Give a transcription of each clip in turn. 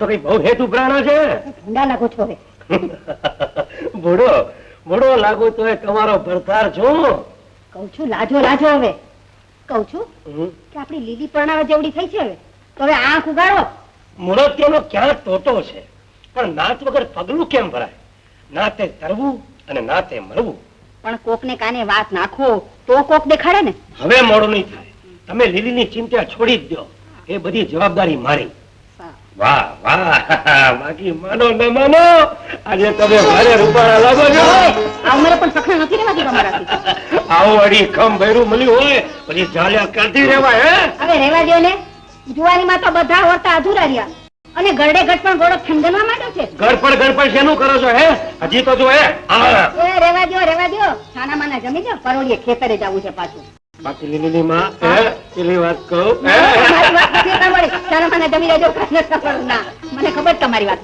તો કઈ બહુ હેતુ પ્રાણા છે? ઠંડા લાગો છો હવે. બુડો બુડો લાગુ તો એ તમારો ભરતાર છો. કહું છું લાજો લાજો હવે. કહું છું કે આપણી લીલી પરણાવા જેવડી થઈ છે હવે. તો હવે આંખ ઉગાડો. મૂળત્યનો ક્યાં ટોટો છે. પણ નાત વગર પગલું કેમ ભરાય? નાતે તરવું અને નાતે મરવું પણ કોકને કાને વાત નાખો તો કોક દેખાડે ને. હવે મોડું નહીં થાય. તમે લીલીની ચિંતા છોડી જ દો એ બધી જવાબદારી મારી. વાહ વાહ બાકી માનો ન માનો. આજે તમે મારે રૂપાળા લાગો છો. અમારે પણ સખણ નથી રહેવાતી તમારાથી આવો અડી ખમ ભૈરું મળ્યું હોય પછી જાલ્યા કાઢી રહેવા હે? હવે રહેવા દો ને. જુવાનીમાં તો બધા હોતા અધૂરા રહ્યા. અને ગરડે ગઢ પણ ગોળો ખંડનવા માંડ્યો છે. ગડપડ ગડપડ શેનું કરો છો હે? હજી તો જો હે? એ રહેવા દો રહેવા દો છાના માના જમી દો પરોડીએ ખેતરે જવું છે પાછું. બાકી લીલી માં હે પેલી વાત કહું. માના જમી લેજો મને ખબર છે તમારી વાત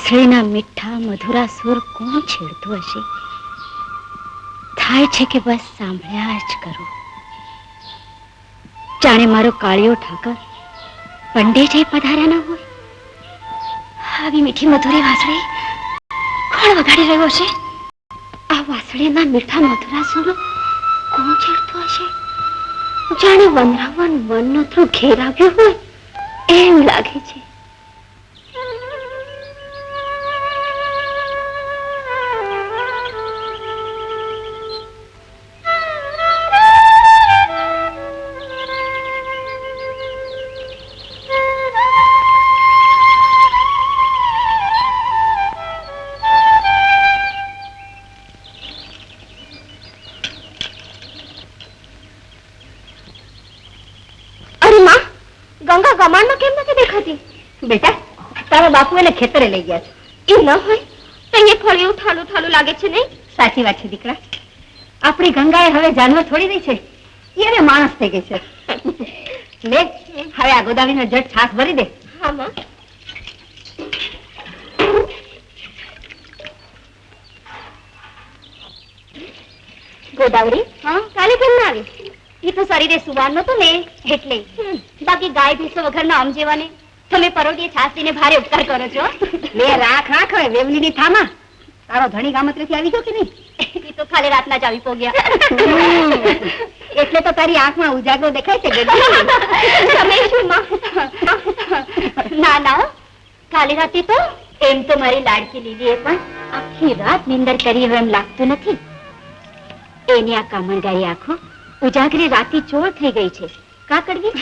વાંસળીના મીઠા, મધુરા સુર કોણ છેડતું હશે? થાય છે કે બસ સાંભળ્યા જ કરું. જાણે મારો કાળિયો ઠાકર પંડે જઈ પધાર્યા ના હોય? આવી મીઠી મધુરી વાંસળી કોણ વગાડી રહ્યો છે? આ વાંસળીના મીઠા, મધુરા સુરો કોણ છેડતું હશે? જાણે વનરાવન મનનો તો ઘેરાવ્યો હોય, એમ લાગે છે. તારા બાપુ એને ખેતરે લઈ ગયા છે. એ ન હોય? તો અહીંયા ફળિયું ઠાલું ઠાલું લાગે છે નહીં? સાચી વાત છે દીકરા. આપણી ગંગાએ હવે જાનવર છોડી દઈ છે. એ હવે માણસ થઈ ગઈ છે. લે હવે આ ગોદાવીનો જટ છાસ ભરી દે. હા માં. ગોદાવરી? હા? કાલે કેમ ના આવી? એ તો શરીરે સુવાન નતો ને એટલે. બાકી ગાય ભેંસો વગરના આમ જેવાને. તમે પરોડીએ છાસડીને ભારે ઉપકાર કરો છો? લે રાખ રાખ હવે વેવલીની થામા. તારો ધણી ગામત્રેથી આવી ગયો કે નહીં? એ તો ખાલી રાતના જ આવી પોગ્યા. એટલે તો તારી આંખમાં ઉજાગરો દેખાય છે. તમે શું ના ના કાલે રાતે તો એમ તો મારી લાડકી લીલીએ પણ આખી રાત નિંદર કરી હોય એમ લાગતું નથી. એની આ કામણગારી આંખો ઉજાગરી રાતી ચોર થઈ ગઈ છે. કા કરવી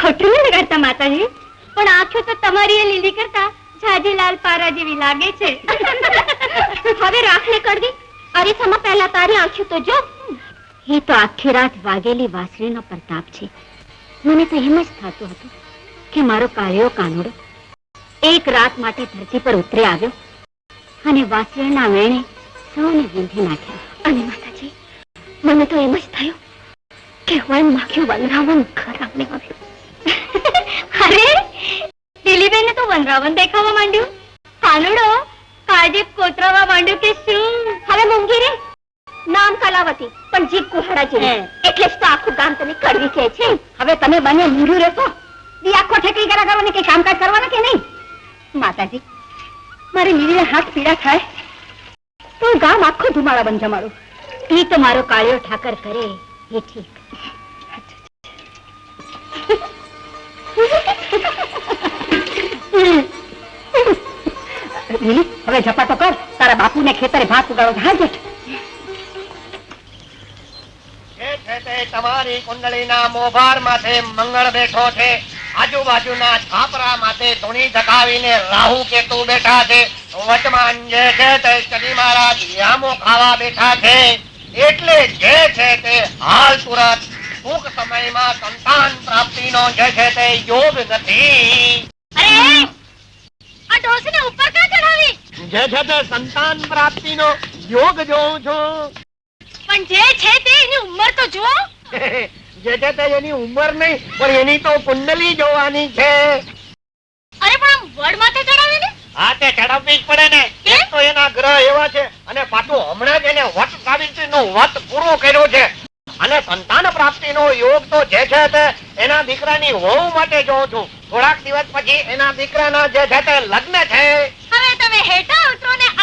ખોટું લગાડતા માતાજી. પણ આંખો તો તમારી એ લીલી કરતા જાજીલાલ પારા જેવી લાગે છે. હવે રાખને કરવી અરીસામાં પહેલા તારી આંખો તો જો. એ તો આખી રાત વાગેલી વાસરીનો પ્રતાપ છે. મને તો એમ જ થતું હતું કે મારો કાળિયો કાનુડો એક રાત માટે ધરતી પર ઉતરી આવ્યો અને વાસરીના વેણે સૌને વીંધી નાખ્યા. અને માતાજી, મને તો એમ જ થયું કે હું એમ માખ્યું વનરાવન ઘર આવ્યું અરે દિલીબેનને તો વનરાવન દેખાવા માંડ્યું? કાનુડો કાળજી કોતરાવા માંડ્યું કે શું? હવે મૂંગી રે. નામ કલાવતી પણ જીભ કુહાડા જેવી. એટલે જ તો આખું ગામ તને કડવી કહે છે. હવે તમે બને મૂર્યું રહેશો? દી આખો ઠેકડી કરા કરવાની કઈ કામકાજ કરવાના કે નહીં? માતાજી મારી મીરીને હાથ પીડા થાય. તો ગામ આખો ધુમાડા બન જમાડું. એ તો મારો કાળિયો ઠાકર કરે. એ ઠીક. હવે ઝપાટો કર તારા બાપુને ખેતરે ભાત ઉગાડો હા જેઠ. એ છે તે તમારી કુંડળીના મોભાર માથે મંગળ બેઠો છે. આજુબાજુના છાપરા માથે ધૂણી ધકાવીને રાહુ કેતુ બેઠા છે. વચમાં જે છે તે શનિ મહારાજ યામો ખાવા બેઠા છે. એટલે જે છે તે હાલ સુરત ટૂંક સમયમાં સંતાન પ્રાપ્તિનો જે છે તે યોગ નથી અરે આ ડોસીને ઉપર ક્યાં ચડાવી જે છે તે સંતાન પ્રાપ્તિનો યોગ જોઉં છું. પણ જે છે તે એની ઉંમર તો જુઓ. જે છે તે એની ઉંમર નહીં પણ એની તો કુંડલી જોવાની છે. અરે પણ આમ વડ માથે ચડાવે ને? હા તે ચડાવવી જ પડે ને. એક તો એના ગ્રહ એવા છે અને પાછું હમણાં જ એને વટ સાવિત્રીનું વટ પૂરો કર્યો છે. અને સંતાન પ્રાપ્તિનો યોગ તો જે છે તે એના દીકરાની વહુ માટે જોઉં છું. થોડાક દિવસ પછી એના દીકરાના જે છે તે લગ્ન છે. હવે તમે હેઠા ને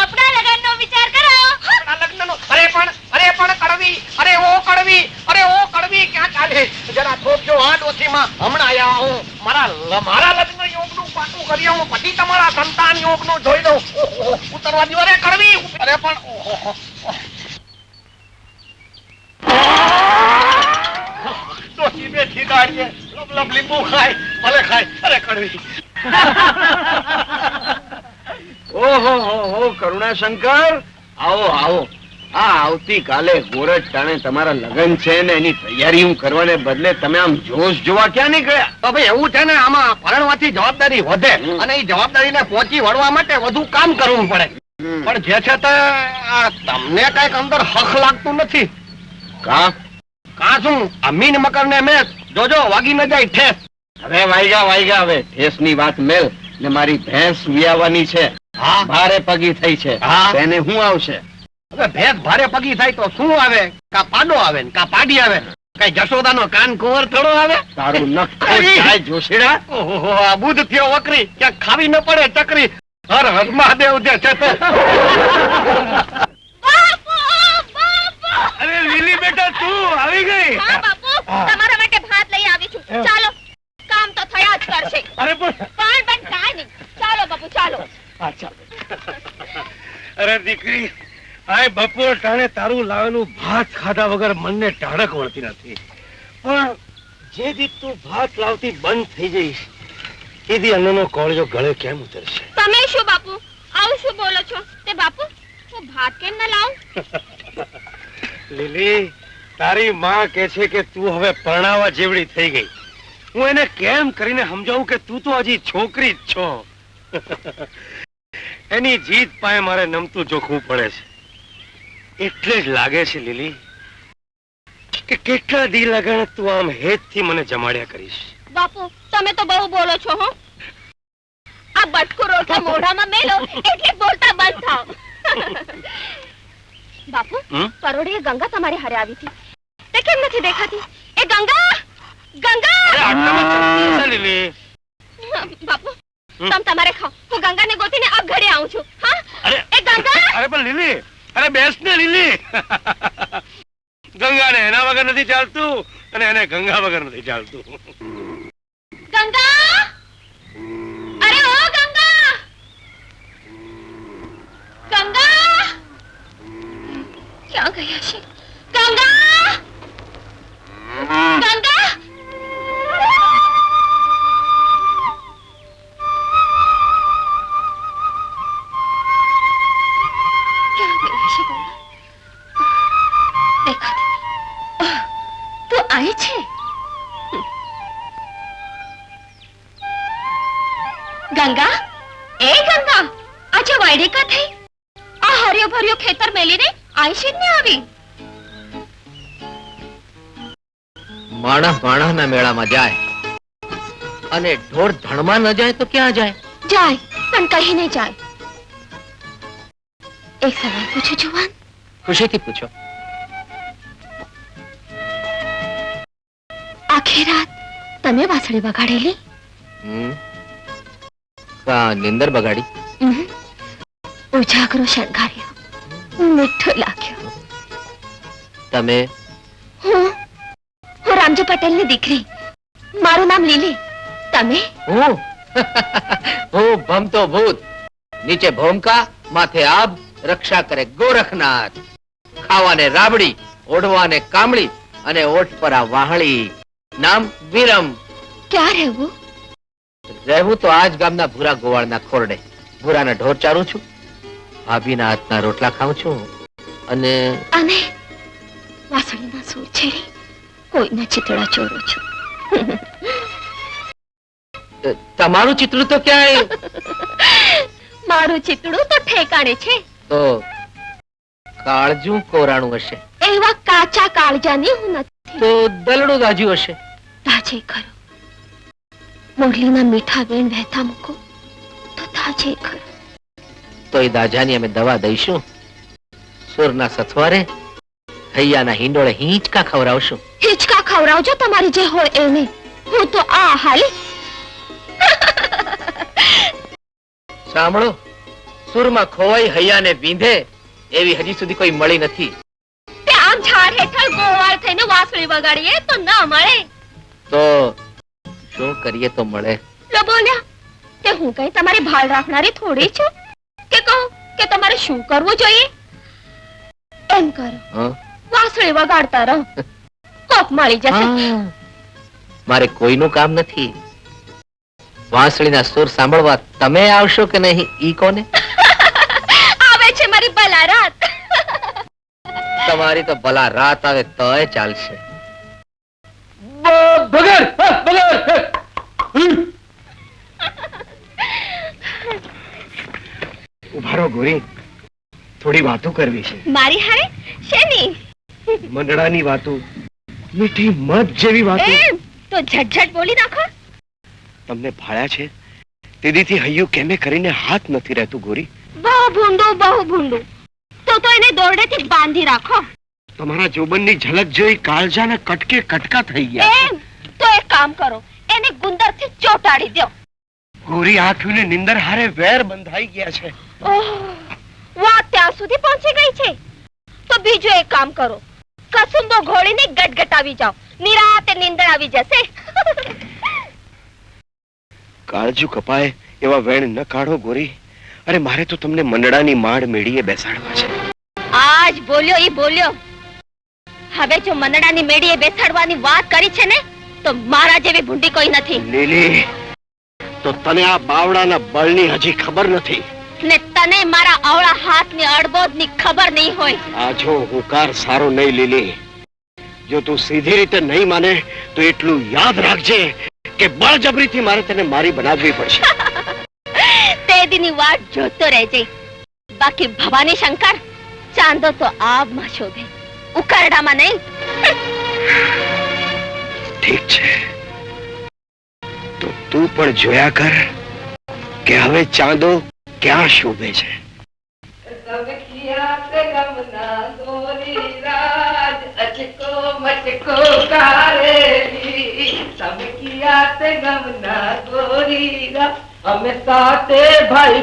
આપણા લગ્નનો વિચાર કરો. આપણા લગ્નનો, અરે પણ અરે પણ કડવી, અરે ઓ કડવી, અરે ઓ કડવી ક્યાં ચાલે? જરા થોપજો આ ડોસીમાં હમણાં આયા હું. મારા મારા લગ્ન યોગનું પાટું કરી હું પછી તમારા સંતાન યોગનું જોઈ લઉં. ઉતરવાની ઉતરવા દ્યો, અરે કડવી અરે પણ ખાય, ભલે ખાય. અરે કડવી. ઓહો હો હો કરુણાશંકર. આવો આવો. આ આવતીકાલે ગોરજ ટાણે તમારા લગ્ન છે ને એની તૈયારી હું કરવાને બદલે તમે આમ જોશ જોવા ક્યાં નીકળ્યા? તો ભાઈ એવું છે ને આમાં પરણવાથી જવાબદારી વધે અને એ જવાબદારીને પહોંચી વળવા માટે વધુ કામ કરવું પડે. પણ જે છે તે તમને કંઈક અંદર હક લાગતું નથી. કા? કા શું? અમીન મીન મકર ને મેં જોજો વાગી ન જાય ઠેસ. હવે વાઈગા વાઈગા હવે ઠેસની વાત મેલ ને મારી ભેંસ વિયાવાની છે. ભારે પગી થઈ છે. એને શું આવશે? હવે ભેદ ભારે પગી થાય તો શું આવે? કા પાડો આવે ને? કા પાડી આવે? કઈ જશોદા નો કાન કુંવર થોડો આવે? તારું નખો જાય જોશીડા. ઓહો આ બુધ થયો વકરી. ક્યાંક ખાવી ન પડે ચકરી. હર હર મહાદેવ જે છે તે. બાપુ બાપુ! અરે લીલી બેટા તું આવી ગઈ હા બાપુ તમારા માટે ભાત લઈ આવી છું ચાલો કામ તો થયા જ કરશે અરે પણ પણ પણ કાંઈ નહીં ચાલો બાપુ ચાલો અરે દીકરી આય બપોર ટાણે તારું લાવેલું ભાત ખાધા વગર મનને ટાળક વળતી નથી. પણ જે દી તું ભાત લાવતી બંધ થઈ જઈશ એ દી અન્નનો કોળિયો ગળે કેમ ઉતરશે? તમે શું બાપુ? આવું શું બોલો છો? તે બાપુ હું ભાત કેમ ન લાવું? લીલી તારી માં કહે છે કે તું હવે પરણાવા જેવડી થઈ ગઈ. હું એને કેમ કરીને સમજાવું કે તું તો હજી છોકરી જ છો? એની જીત પાસે મારે નમતું જોખવું પડે છે. એટલે જ લાગે છે લીલી કે કેટલા દી લગન તું આમ હેતથી મને જમાડ્યા કરીશ. બાપુ તમે તો બહુ બોલો છો હો. આ બટકો રોટલા મોઢામાં મેલો એટલે બોલતા બંધ થાવ બાપુ પરોડી એ ગંગા તમારી હારે આવી હતી. તે કેમ નથી દેખાતી? એ ગંગા! ગંગા! લીલી. બાપુ? તમ તમારે ખાઓ. હું ગંગાને ગોતીને આ ઘરે આવું છું. હા? અરે એ ગંગા! અરે પણ લીલી અરે બેસ ને, લીલી. ગંગા ને એના વગર નથી ચાલતું અને એને ગંગા વગર નથી ચાલતું. ગંગા? અરે ઓ ગંગા! ગંગા? ક્યાં ગયા છે? ગંગા? માણસ માણસના મેળામાં જાય અને ઢોર ધણમાં ન જાય તો ક્યાં જાય? જાય પણ કહીને જાય. એક સવાલ પૂછું જુવાન ખુશીથી પૂછો. આખી રાત તમે વાસળી વગાડેલી? નિંદર બગાડી. ઉજાગરો શણગાર્યો. મીઠો લાગ્યો. તમે હું ની દીકરી. મારું નામ લીલી. તમે? હું? હું ભમતો ભૂત. નીચે ભોમકા માથે આબ રક્ષા કરે ગોરખનાથ. ખાવાને રાબડી ઓઢવાને કામળી અને ઓઠ પર આ વાહળી. નામ વિરમ. ક્યાં રહેવું? રહેવું તો આજ ગામના ભૂરા ગોવાળના ખોરડે. ભૂરાના ઢોર ચારું છું. ભાભીના હાથના રોટલા ખાઉં છું. અને અને વાસણીના સૂર છેડી. કોઈના ચિતડા ચોરું છું. તમારું ચિત્ર તો ક્યાંય? મારું ચિતડું તો ઠેકાણે છે. તો કાળજું કોરાણું હશે. એવા કાચા કાળજાની હું નથી. તો દલડું દાજ્યું હશે. તાજે ખરો. મોરલીના મીઠા વેણ વહેતા મૂકો. તો તાજે ખરો. તો એ દાજાની અમે દવા દઈશું. સુરના સથવારે હૈયાના હિંડોળે હિંચકા ખવડાવશું. હિંચકા ખવડાવજો તમારી જે હોય એને. હું તો આ હાલી. સાંભળો સુરમાં ખોવાઈ હૈયાને વીંધે એવી હજી સુધી કોઈ મળી નથી. આમ ઝાડ હેઠળ ગોવાળ થઈને વાંસળી વગાડીએ તો ન મળે. તો શું કરીએ તો મળે? લો બોલ્યા કે હું કઈ તમારી ભાળ રાખનારી થોડી છું? કે કહું કે તમારે શું કરવું જોઈએ? એમ કરો. હં? વાંસળી વગાડતા રહો. કોપ મળી જશે. મારે કોઈનું કામ નથી. વાંસળીના સુર સાંભળવા તમે આવશો કે નહીં ઈ કોને? આવે છે મારી ભલા રાત. તમારી તો ભલા રાત આવે તોય ચાલશે. ઉભારો ગોરી. થોડી વાતો કરવી છે. મારી હારે? શેની? મંડળાની વાતો. મીઠી મધ જેવી વાતો. એમ? તો ઝટઝટ બોલી નાખો. તમને ભાળ્યા છે? તેદીથી હૈયું કેમે કરીને હાથ નથી રહેતું ગોરી? બહુ ભૂંડું બહુ ભૂંડું. તો તો એને દોરડેથી બાંધી રાખો. તમારા જોબનની ઝલક જોઈ કાળજાને કટકે કટકા થઈ ગયા એમ? તો એક કામ કરો. એને ગુંદરથી ચોટાડી દો. ગોરી આંખને નિંદર હારે વેર બંધાઈ ગયા છે. ઓહ, વાત ત્યાં સુધી પહોંચી ગઈ છે. તો બીજું એક કામ કરો. કસુંબો ઘોડીને ગટગટાવી જાઓ. નિરાતે નીંદર આવી જશે. કાળજુ કપાય એવા વેણ ન કાઢો ગોરી. અરે મારે તો તમને મંડળાની માળ મેળીએ બેસાડવા છે. આજ બોલ્યો ઈ બોલ્યો. હવે જો મંડળાની મેળીએ બેસાડવાની વાત કરી છે ને તો મારા જેવી ભૂંડી કોઈ નથી. લીલી તો તને આ બાવડાના બળની હજી ખબર નથી. ને તને મારા અવળા હાથની અડબોદની ખબર નહીં હોય. આ જો હુંકાર સારો નહીં લીલી જો તું સીધી રીતે નહીં માને તો એટલું યાદ રાખજે કે બળજબરીથી મારે તને મારી બનાવવી પડશે. તે દીની વાટ જોતો રહેજે. બાકી ભવાની શંકર ચાંદો તો આબમાં શોભે ઉકરડામાં નહીં. ઠીક છે. તો તું પણ જોયા કર કે હવે ચાંદો ક્યાં શોભે છે? અમે સાથે ભાઈ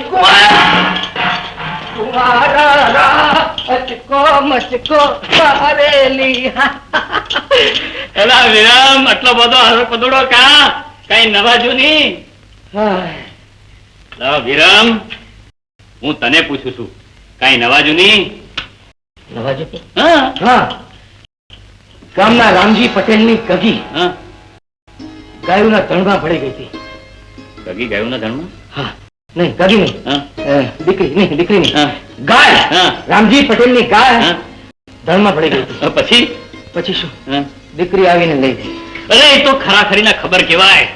કુમારા અચકો મચકો કારેલી એલા વિરામ આટલો બધો હારો પદોડો કા કઈ નવા જૂની વિરામ. હું તને પૂછું છું કઈ નવાજુ જૂની નવાજો હા. હા. ગામના રામજી પટેલની કગી હા. ગાયોના તણમાં પડી ગઈ હતી. ગગી ગયું ના ધર્મ હા. નહીં કગી નહીં. દીકરી નહીં દીકરી નહીં. ગાય. રામજી પટેલની ગાય ધણમાં પડી ગઈ હતી. પછી? પછી શું? દીકરી આવીને લઈ ગઈ. અરે એ તો ખરા ખરીના ખબર કેવાય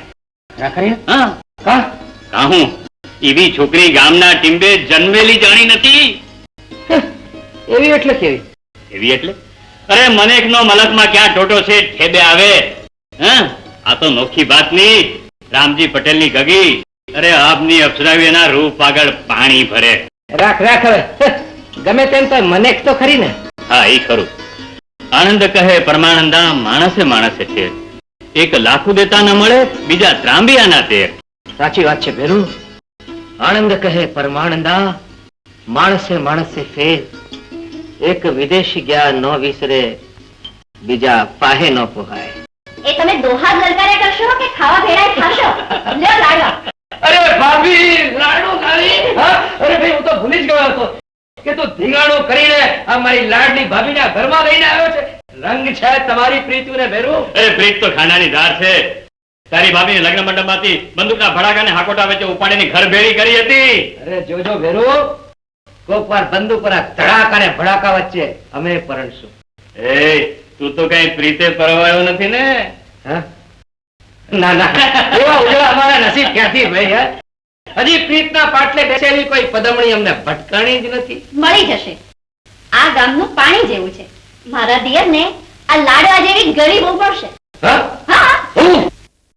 ખરાખરી હા. કા? કાહું એવી છોકરી ગામના ટીંબે જન્મેલી જાણી નથી. એવી એટલે કેવી? એવી એટલે? અરે મનેકનો મલકમાં ક્યાં ટોટો છે ઠેબે આવે. હા? આ તો નોખી વાતની રામજી પટેલની ગગી. અરે આપની અપ્સરાવી એના રૂપ આગળ પાણી ભરે. રાખ રાખ હવે. ગમે તેમ તો મને તો ખરી ને. હા એ ખરું. આનંદ કહે પરમાનંદા માણસે માણસે છે. એક લાખું દેતા ન મળે બીજા ત્રાંબિયાના તે સાચી વાત છે ભેરુ આનંદ કહે પરમાણંદા માણસે માણસે ફેર. એક વિદેશી ગયા ન વિસરે બીજા પાહે ન પોહાય. એ તમે દોહા ગલકાર્યા કરશો કે ખાવા ભેળા ખાશો? લ્યો લાડો. અરે ભાભી લાડો ખાલી હા? અરે ભાઈ હું તો ભૂલી જ ગયો હતો કે તું ધીંગાણો કરીને આ મારી લાડની ભાભીના ઘરમાં લઈને આવ્યો છે. રંગ છે તમારી પ્રીતુને ભેરું. અરે પ્રીત તો ખાનાની ધાર છે. તારી ભાભી લગ્ન મંડપમાંથી બંદૂકના ભડાકાને હાકોટા વચ્ચે ઉપાડીને ઘર ભેળી કરી હતી. અરે જોજો ભેરુ કોક વાર. બંદૂક પર ધડાકા ને ભડાકા વચ્ચે અમે પરણશું. એ તું તો કઈ પ્રીતે પરવાયો નથી ને? હા? ના ના. એવા ઉજળા અમારા નસીબ ક્યાંથી ભાઈ હે? હજી પ્રીતના પાટલે બેસેલી કોઈ પદમણી અમને ભટકાણી જ નથી. મળી જશે. આ ગામનું પાણી જેવું છે. મારા દિયરને આ લાડવા જેવી ગરીબ હા?